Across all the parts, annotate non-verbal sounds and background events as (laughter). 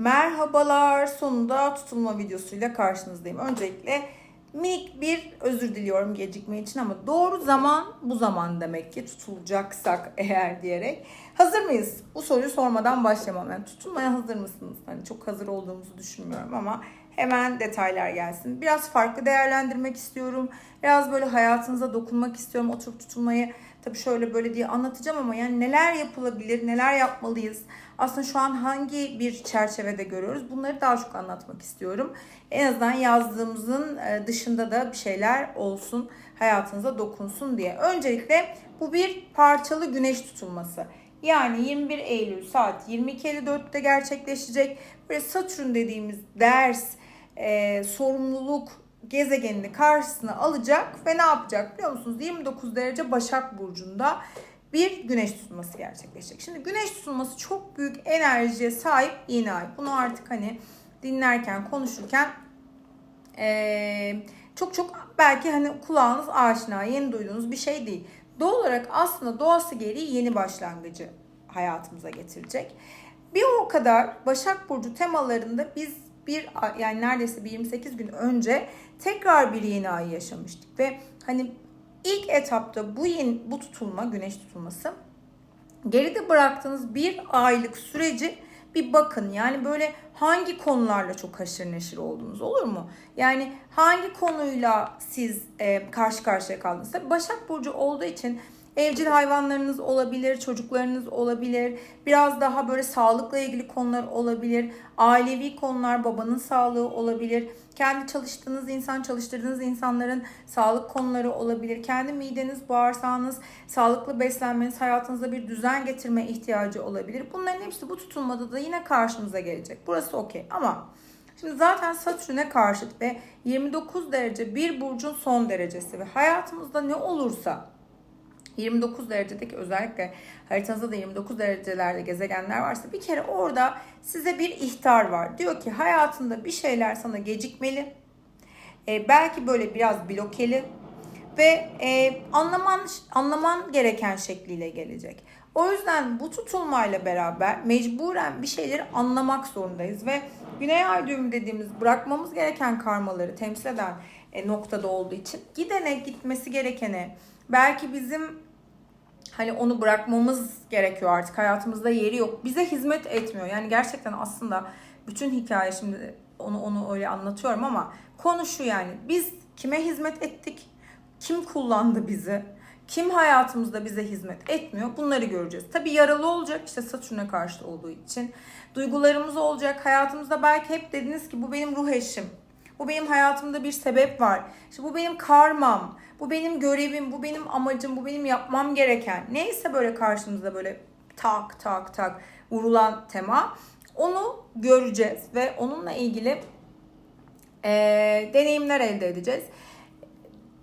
Merhabalar. Sonunda tutulma videosuyla karşınızdayım. Öncelikle minik bir özür diliyorum gecikme için ama doğru zaman bu zaman demek ki tutulacaksak eğer diyerek. Hazır mıyız? Bu soruyu sormadan başlamam. Yani tutulmaya hazır mısınız? Hani çok hazır olduğumuzu düşünmüyorum ama hemen detaylar gelsin. Biraz farklı değerlendirmek istiyorum. Biraz böyle hayatınıza dokunmak istiyorum. Oturup tutulmayı tabii şöyle böyle diye anlatacağım ama yani neler yapılabilir, neler yapmalıyız? Aslında şu an hangi bir çerçevede görüyoruz? Bunları daha çok anlatmak istiyorum. En azından yazdığımızın e, dışında da bir şeyler olsun, hayatınıza dokunsun diye. Öncelikle bu bir parçalı güneş tutulması. Yani 21 Eylül saat 22.54'te gerçekleşecek. Böyle Satürn dediğimiz ders, e, sorumluluk gezegenini karşısına alacak ve ne yapacak biliyor musunuz? 29 derece Başak Burcu'nda bir güneş tutulması gerçekleşecek. Şimdi güneş tutulması çok büyük enerjiye sahip yeni ay. Bunu artık hani dinlerken, konuşurken ee, çok çok belki hani kulağınız aşina, yeni duyduğunuz bir şey değil. Doğal olarak aslında doğası gereği yeni başlangıcı hayatımıza getirecek. Bir o kadar Başak Burcu temalarında biz bir yani neredeyse bir 28 gün önce tekrar bir yeni ay yaşamıştık ve hani ilk etapta bu yeni, bu tutulma güneş tutulması geride bıraktığınız bir aylık süreci bir bakın. Yani böyle hangi konularla çok haşır neşir oldunuz olur mu? Yani hangi konuyla siz e, karşı karşıya kaldınız? Tabii Başak Burcu olduğu için Evcil hayvanlarınız olabilir, çocuklarınız olabilir. Biraz daha böyle sağlıkla ilgili konular olabilir. Ailevi konular, babanın sağlığı olabilir. Kendi çalıştığınız insan, çalıştırdığınız insanların sağlık konuları olabilir. Kendi mideniz, bağırsağınız, sağlıklı beslenmeniz, hayatınıza bir düzen getirme ihtiyacı olabilir. Bunların hepsi bu tutulmada da yine karşımıza gelecek. Burası okey ama Şimdi zaten Satürn'e karşıt ve 29 derece bir burcun son derecesi ve hayatımızda ne olursa 29 derecedeki özellikle haritanızda da 29 derecelerde gezegenler varsa bir kere orada size bir ihtar var. Diyor ki hayatında bir şeyler sana gecikmeli. E, belki böyle biraz blokeli ve e, anlaman anlaman gereken şekliyle gelecek. O yüzden bu tutulmayla beraber mecburen bir şeyleri anlamak zorundayız ve Güney Ay düğümü dediğimiz bırakmamız gereken karmaları temsil eden e, noktada olduğu için gidene gitmesi gerekene belki bizim hani onu bırakmamız gerekiyor artık hayatımızda yeri yok. Bize hizmet etmiyor. Yani gerçekten aslında bütün hikaye şimdi onu onu öyle anlatıyorum ama konu şu yani biz kime hizmet ettik? Kim kullandı bizi? Kim hayatımızda bize hizmet etmiyor? Bunları göreceğiz. Tabii yaralı olacak işte Satürn'e karşı olduğu için. Duygularımız olacak. Hayatımızda belki hep dediniz ki bu benim ruh eşim. Bu benim hayatımda bir sebep var. İşte bu benim karmam. Bu benim görevim, bu benim amacım, bu benim yapmam gereken. Neyse böyle karşımızda böyle tak tak tak vurulan tema. Onu göreceğiz ve onunla ilgili e, deneyimler elde edeceğiz.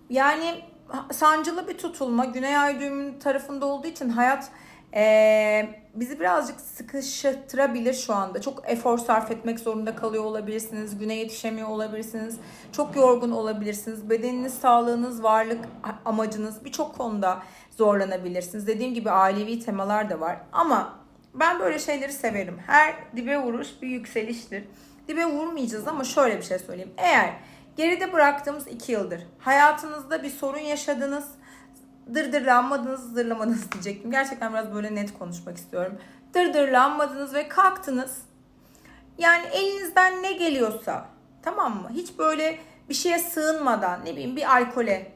Yani sancılı bir tutulma Güney Ay düğümünün tarafında olduğu için hayat ee, bizi birazcık sıkıştırabilir şu anda. Çok efor sarf etmek zorunda kalıyor olabilirsiniz. Güne yetişemiyor olabilirsiniz. Çok yorgun olabilirsiniz. Bedeniniz, sağlığınız, varlık amacınız birçok konuda zorlanabilirsiniz. Dediğim gibi ailevi temalar da var. Ama ben böyle şeyleri severim. Her dibe vuruş bir yükseliştir. Dibe vurmayacağız ama şöyle bir şey söyleyeyim. Eğer geride bıraktığımız iki yıldır hayatınızda bir sorun yaşadınız dırdırlanmadınız, zırlamadınız diyecektim. Gerçekten biraz böyle net konuşmak istiyorum. Dırdırlanmadınız ve kalktınız. Yani elinizden ne geliyorsa tamam mı? Hiç böyle bir şeye sığınmadan ne bileyim bir alkole,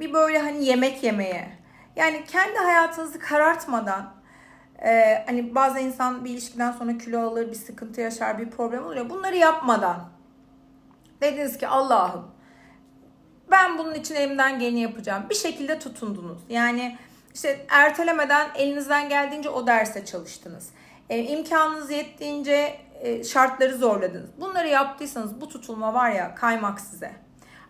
bir böyle hani yemek yemeye. Yani kendi hayatınızı karartmadan e, hani bazı insan bir ilişkiden sonra kilo alır, bir sıkıntı yaşar, bir problem oluyor. Bunları yapmadan dediniz ki Allah'ım ben bunun için elimden geleni yapacağım. Bir şekilde tutundunuz. Yani işte ertelemeden elinizden geldiğince o derse çalıştınız. E, imkanınız yettiğince e, şartları zorladınız. Bunları yaptıysanız bu tutulma var ya kaymak size.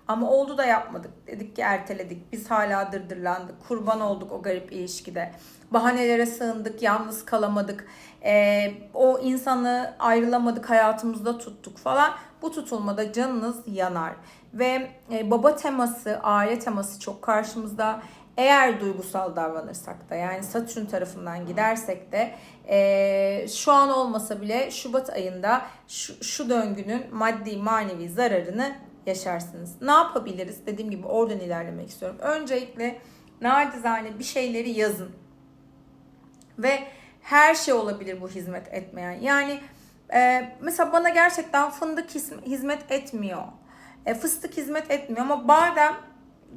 Ama oldu da yapmadık. Dedik ki erteledik. Biz hala dırdırlandık. Kurban olduk o garip ilişkide. Bahanelere sığındık. Yalnız kalamadık. Ee, o insanı ayrılamadık. Hayatımızda tuttuk falan. Bu tutulmada canınız yanar. Ve e, baba teması, aile teması çok karşımızda. Eğer duygusal davranırsak da yani Satürn tarafından gidersek de e, şu an olmasa bile Şubat ayında şu, şu döngünün maddi manevi zararını yaşarsınız. Ne yapabiliriz? Dediğim gibi oradan ilerlemek istiyorum. Öncelikle nacizane bir şeyleri yazın. Ve her şey olabilir bu hizmet etmeyen. Yani e, mesela bana gerçekten fındık hizmet etmiyor. E, fıstık hizmet etmiyor ama badem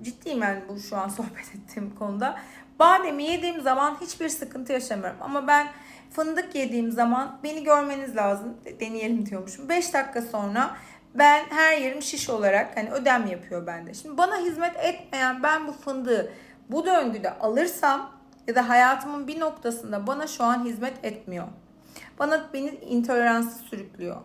ciddiyim yani bu şu an (laughs) sohbet ettiğim konuda. Bademi yediğim zaman hiçbir sıkıntı yaşamıyorum. Ama ben fındık yediğim zaman beni görmeniz lazım. De- Deneyelim diyormuşum. 5 dakika sonra ben her yerim şiş olarak hani ödem yapıyor bende. Şimdi bana hizmet etmeyen ben bu fındığı bu döngüde alırsam ya da hayatımın bir noktasında bana şu an hizmet etmiyor. Bana beni intoleransı sürüklüyor.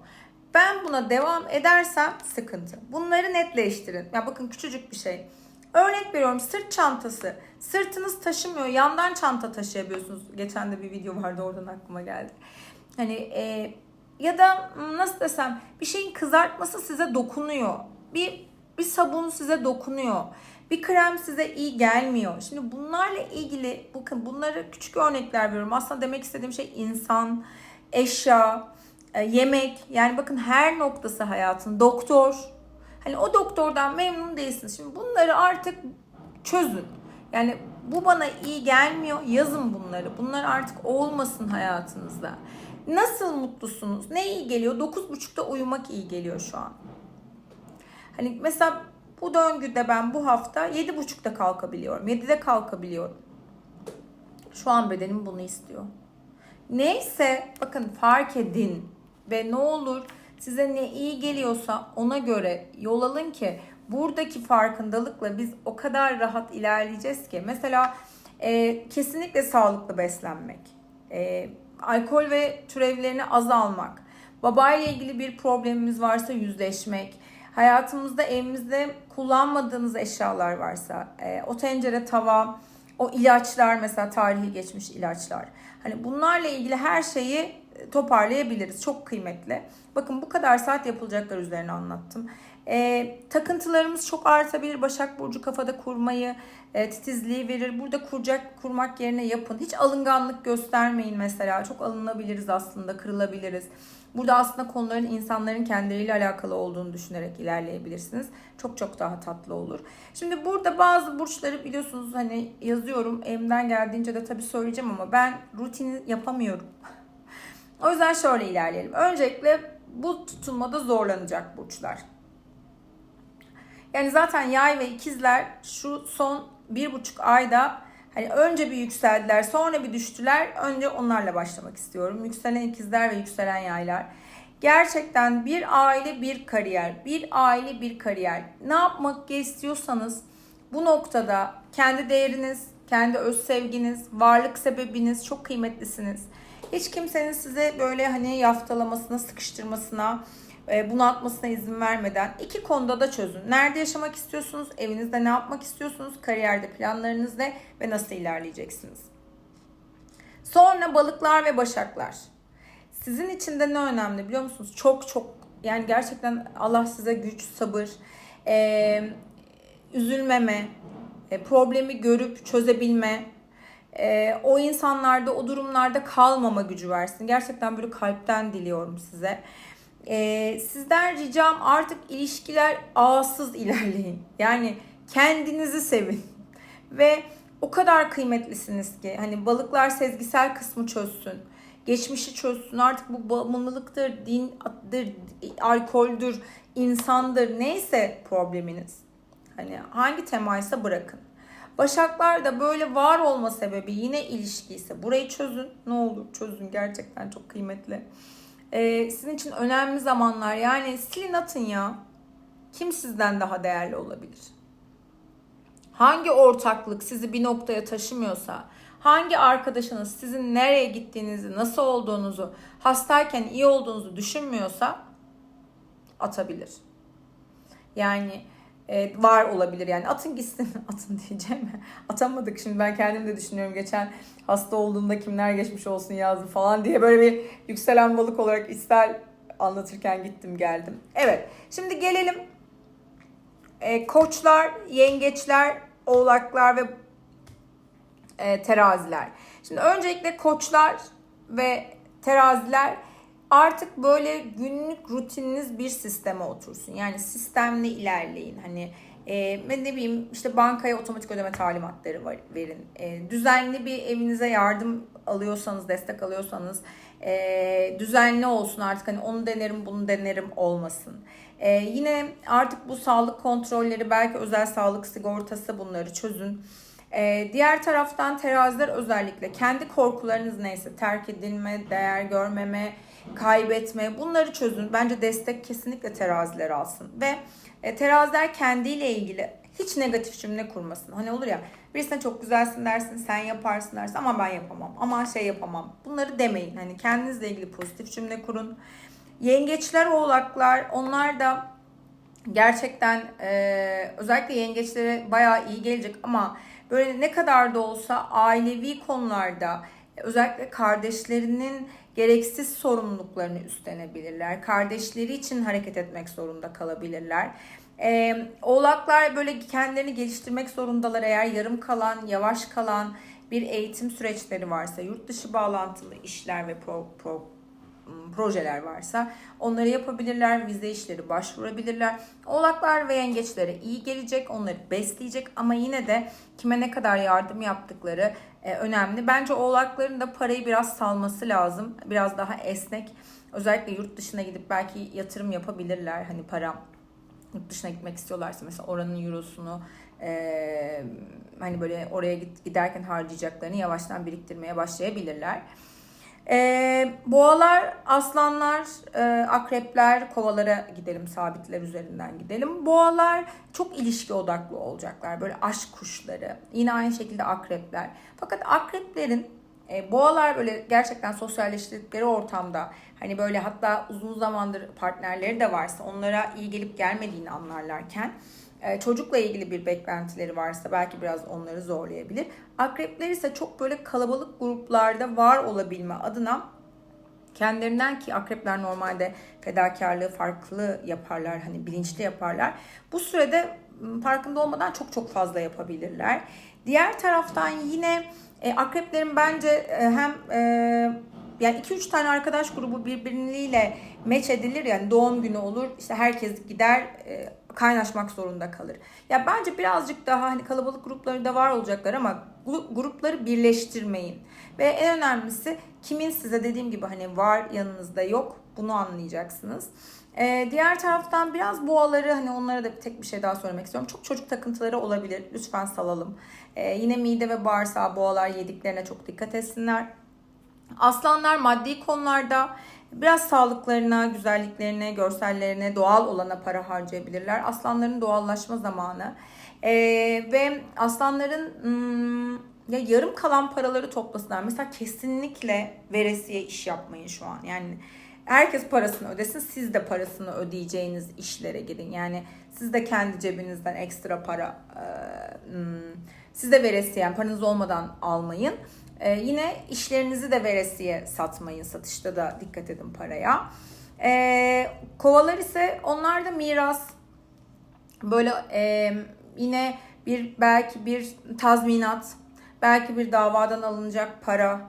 Ben buna devam edersem sıkıntı. Bunları netleştirin. Ya bakın küçücük bir şey. Örnek veriyorum sırt çantası. Sırtınız taşımıyor. Yandan çanta taşıyabiliyorsunuz. Geçen de bir video vardı oradan aklıma geldi. Hani e, ya da nasıl desem bir şeyin kızartması size dokunuyor. Bir bir sabun size dokunuyor. Bir krem size iyi gelmiyor. Şimdi bunlarla ilgili bakın bunları küçük örnekler veriyorum. Aslında demek istediğim şey insan, eşya, yemek. Yani bakın her noktası hayatın. Doktor. Hani o doktordan memnun değilsiniz. Şimdi bunları artık çözün. Yani bu bana iyi gelmiyor. Yazın bunları. Bunlar artık olmasın hayatınızda. Nasıl mutlusunuz? Ne iyi geliyor? 9.30'da uyumak iyi geliyor şu an. Hani mesela bu döngüde ben bu hafta 7.30'da kalkabiliyorum. 7'de kalkabiliyorum. Şu an bedenim bunu istiyor. Neyse bakın fark edin ve ne olur size ne iyi geliyorsa ona göre yol alın ki buradaki farkındalıkla biz o kadar rahat ilerleyeceğiz ki. Mesela e, kesinlikle sağlıklı beslenmek, e, alkol ve türevlerini azalmak, babayla ilgili bir problemimiz varsa yüzleşmek, hayatımızda evimizde kullanmadığınız eşyalar varsa e, o tencere tava o ilaçlar mesela tarihi geçmiş ilaçlar. Hani bunlarla ilgili her şeyi toparlayabiliriz çok kıymetli bakın bu kadar saat yapılacaklar üzerine anlattım e, takıntılarımız çok artabilir Başak Burcu kafada kurmayı e, titizliği verir burada kuracak kurmak yerine yapın hiç alınganlık göstermeyin mesela çok alınabiliriz aslında kırılabiliriz Burada aslında konuların insanların kendileriyle alakalı olduğunu düşünerek ilerleyebilirsiniz. Çok çok daha tatlı olur. Şimdi burada bazı burçları biliyorsunuz hani yazıyorum. Elimden geldiğince de tabii söyleyeceğim ama ben rutini yapamıyorum. (laughs) o yüzden şöyle ilerleyelim. Öncelikle bu tutulmada zorlanacak burçlar. Yani zaten yay ve ikizler şu son bir buçuk ayda hani önce bir yükseldiler sonra bir düştüler. Önce onlarla başlamak istiyorum. Yükselen ikizler ve yükselen yaylar. Gerçekten bir aile bir kariyer, bir aile bir kariyer. Ne yapmak istiyorsanız bu noktada kendi değeriniz, kendi öz sevginiz, varlık sebebiniz çok kıymetlisiniz. Hiç kimsenin size böyle hani yaftalamasına, sıkıştırmasına, e, bunaltmasına izin vermeden iki konuda da çözün. Nerede yaşamak istiyorsunuz? Evinizde ne yapmak istiyorsunuz? Kariyerde planlarınız ne? Ve nasıl ilerleyeceksiniz? Sonra balıklar ve başaklar. Sizin için de ne önemli biliyor musunuz? Çok çok yani gerçekten Allah size güç, sabır, e, üzülmeme, e, problemi görüp çözebilme, e, o insanlarda, o durumlarda kalmama gücü versin. Gerçekten böyle kalpten diliyorum size. E, sizden ricam artık ilişkiler ağsız ilerleyin. Yani kendinizi sevin. Ve o kadar kıymetlisiniz ki hani balıklar sezgisel kısmı çözsün. Geçmişi çözsün. Artık bu bağımlılıktır, dindir, alkoldür, insandır neyse probleminiz. Hani hangi temaysa bırakın. Başaklar da böyle var olma sebebi yine ilişki ise burayı çözün. Ne olur çözün gerçekten çok kıymetli. Ee, sizin için önemli zamanlar yani silin atın ya. Kim sizden daha değerli olabilir? Hangi ortaklık sizi bir noktaya taşımıyorsa, hangi arkadaşınız sizin nereye gittiğinizi, nasıl olduğunuzu, hastayken iyi olduğunuzu düşünmüyorsa atabilir. Yani e, var olabilir. Yani atın gitsin. (laughs) Atın diyeceğim. Atamadık. Şimdi ben kendim de düşünüyorum. Geçen hasta olduğumda kimler geçmiş olsun yazdı falan diye böyle bir yükselen balık olarak ister anlatırken gittim geldim. Evet. Şimdi gelelim e, koçlar, yengeçler, oğlaklar ve e, teraziler. Şimdi öncelikle koçlar ve teraziler artık böyle günlük rutininiz bir sisteme otursun. Yani sistemli ilerleyin. Hani e, ne bileyim işte bankaya otomatik ödeme talimatları var, verin. E, düzenli bir evinize yardım alıyorsanız, destek alıyorsanız e, düzenli olsun artık hani onu denerim bunu denerim olmasın. E, yine artık bu sağlık kontrolleri belki özel sağlık sigortası bunları çözün. Ee, diğer taraftan teraziler özellikle kendi korkularınız neyse terk edilme, değer görmeme, kaybetme bunları çözün. Bence destek kesinlikle teraziler alsın. Ve e, teraziler kendiyle ilgili hiç negatif cümle kurmasın. Hani olur ya birisine çok güzelsin dersin, sen yaparsın dersin ama ben yapamam, ama şey yapamam. Bunları demeyin. Hani kendinizle ilgili pozitif cümle kurun. Yengeçler, oğlaklar onlar da gerçekten e, özellikle yengeçlere bayağı iyi gelecek ama böyle ne kadar da olsa ailevi konularda özellikle kardeşlerinin gereksiz sorumluluklarını üstlenebilirler. Kardeşleri için hareket etmek zorunda kalabilirler. Ee, oğlaklar böyle kendilerini geliştirmek zorundalar eğer yarım kalan, yavaş kalan bir eğitim süreçleri varsa, yurt dışı bağlantılı işler ve pro, pro, projeler varsa onları yapabilirler. Vize işleri başvurabilirler. Oğlaklar ve yengeçlere iyi gelecek. Onları besleyecek ama yine de kime ne kadar yardım yaptıkları e, önemli. Bence oğlakların da parayı biraz salması lazım. Biraz daha esnek. Özellikle yurt dışına gidip belki yatırım yapabilirler. Hani para yurt dışına gitmek istiyorlarsa mesela oranın eurosunu e, hani böyle oraya giderken harcayacaklarını yavaştan biriktirmeye başlayabilirler. E, boğalar, aslanlar, e, akrepler, kovalara gidelim, sabitler üzerinden gidelim. Boğalar çok ilişki odaklı olacaklar. Böyle aşk kuşları. Yine aynı şekilde akrepler. Fakat akreplerin e, boğalar böyle gerçekten sosyalleştirdikleri ortamda hani böyle hatta uzun zamandır partnerleri de varsa onlara iyi gelip gelmediğini anlarlarken çocukla ilgili bir beklentileri varsa belki biraz onları zorlayabilir. Akrepler ise çok böyle kalabalık gruplarda var olabilme adına kendilerinden ki akrepler normalde fedakarlığı farklı yaparlar hani bilinçli yaparlar. Bu sürede farkında olmadan çok çok fazla yapabilirler. Diğer taraftan yine e, akreplerin bence e, hem e, yani 2-3 tane arkadaş grubu birbiriyle meç edilir yani doğum günü olur işte herkes gider e, kaynaşmak zorunda kalır. Ya bence birazcık daha hani kalabalık grupları da var olacaklar ama grupları birleştirmeyin. Ve en önemlisi kimin size dediğim gibi hani var yanınızda yok bunu anlayacaksınız. Ee, diğer taraftan biraz boğaları hani onlara da tek bir şey daha söylemek istiyorum. Çok çocuk takıntıları olabilir. Lütfen salalım. Ee, yine mide ve bağırsağı boğalar yediklerine çok dikkat etsinler. Aslanlar maddi konularda biraz sağlıklarına, güzelliklerine, görsellerine, doğal olana para harcayabilirler. Aslanların doğallaşma zamanı. Ee, ve aslanların hmm, ya yarım kalan paraları toplasınlar. Mesela kesinlikle veresiye iş yapmayın şu an. Yani herkes parasını ödesin. Siz de parasını ödeyeceğiniz işlere girin. Yani siz de kendi cebinizden ekstra para e, hmm, siz de veresiye yani paranız olmadan almayın. Ee, yine işlerinizi de veresiye satmayın. Satışta da dikkat edin paraya. Ee, kovalar ise onlar da miras. Böyle e, yine bir belki bir tazminat, belki bir davadan alınacak para.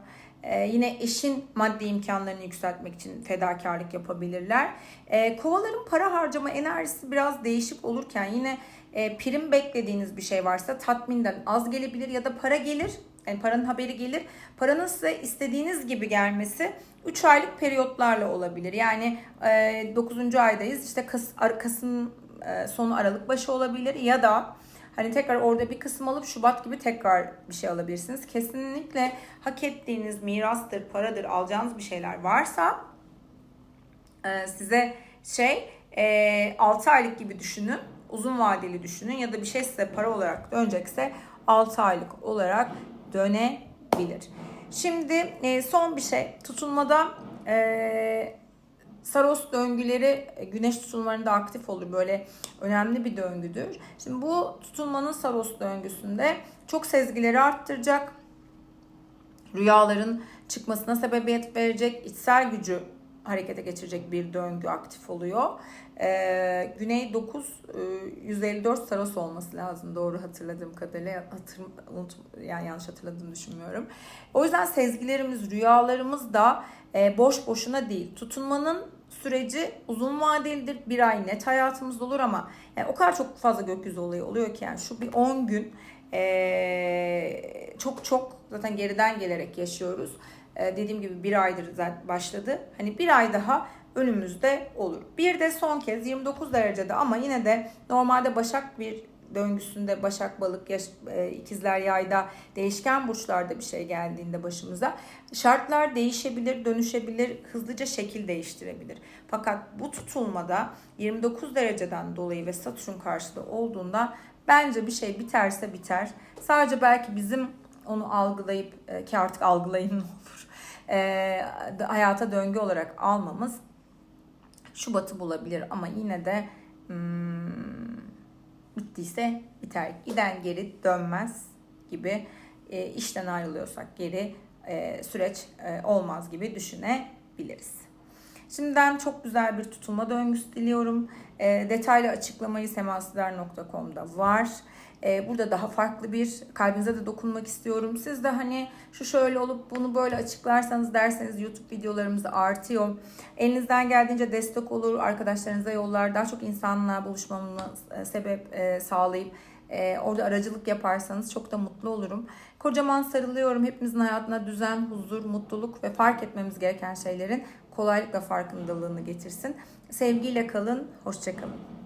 Ee, yine eşin maddi imkanlarını yükseltmek için fedakarlık yapabilirler. Ee, kovaların para harcama enerjisi biraz değişik olurken yine e, prim beklediğiniz bir şey varsa tatminden az gelebilir ya da para gelir yani paranın haberi gelir. Paranın size istediğiniz gibi gelmesi 3 aylık periyotlarla olabilir. Yani e, 9. aydayız. İşte Kas, Kasım e, sonu Aralık başı olabilir ya da hani tekrar orada bir kısım alıp Şubat gibi tekrar bir şey alabilirsiniz. Kesinlikle hak ettiğiniz mirastır, paradır, alacağınız bir şeyler varsa e, size şey e, 6 aylık gibi düşünün. Uzun vadeli düşünün ya da bir şey size para olarak dönecekse 6 aylık olarak dönebilir. Şimdi e, son bir şey tutulmada e, Saros döngüleri e, güneş tutulmalarında aktif olur. Böyle önemli bir döngüdür. Şimdi bu tutulmanın Saros döngüsünde çok sezgileri arttıracak. Rüyaların çıkmasına sebebiyet verecek. içsel gücü harekete geçirecek bir döngü aktif oluyor. Ee, Güney 9 e, 154 Saros olması lazım doğru hatırladığım kadarıyla hatır, unut, yani yanlış hatırladığımı düşünmüyorum. O yüzden sezgilerimiz, rüyalarımız da e, boş boşuna değil. Tutunmanın süreci uzun vadelidir. Bir ay net hayatımızda olur ama yani o kadar çok fazla gökyüzü olayı oluyor ki yani şu bir 10 gün e, çok çok zaten geriden gelerek yaşıyoruz. E, dediğim gibi bir aydır zaten başladı. Hani bir ay daha önümüzde olur. Bir de son kez 29 derecede ama yine de normalde Başak bir döngüsünde Başak Balık yaş, e, ikizler yayda değişken burçlarda bir şey geldiğinde başımıza şartlar değişebilir, dönüşebilir, hızlıca şekil değiştirebilir. Fakat bu tutulmada 29 dereceden dolayı ve Satürn karşıda olduğundan bence bir şey biterse biter. Sadece belki bizim onu algılayıp e, ki artık algılayın ne olur. E, hayata döngü olarak almamız Şubat'ı bulabilir ama yine de hmm, bittiyse biter. Giden geri dönmez gibi e, işten ayrılıyorsak geri e, süreç e, olmaz gibi düşünebiliriz. Şimdiden çok güzel bir tutulma döngüsü diliyorum. E, detaylı açıklamayı semasizler.com'da var. E, burada daha farklı bir kalbinize de dokunmak istiyorum. Siz de hani şu şöyle olup bunu böyle açıklarsanız derseniz YouTube videolarımız artıyor. Elinizden geldiğince destek olur. Arkadaşlarınıza yollar. Daha çok insanla buluşmamı e, sebep e, sağlayıp e, orada aracılık yaparsanız çok da mutlu olurum. Kocaman sarılıyorum. Hepimizin hayatına düzen, huzur, mutluluk ve fark etmemiz gereken şeylerin kolaylıkla farkındalığını getirsin. Sevgiyle kalın. Hoşçakalın.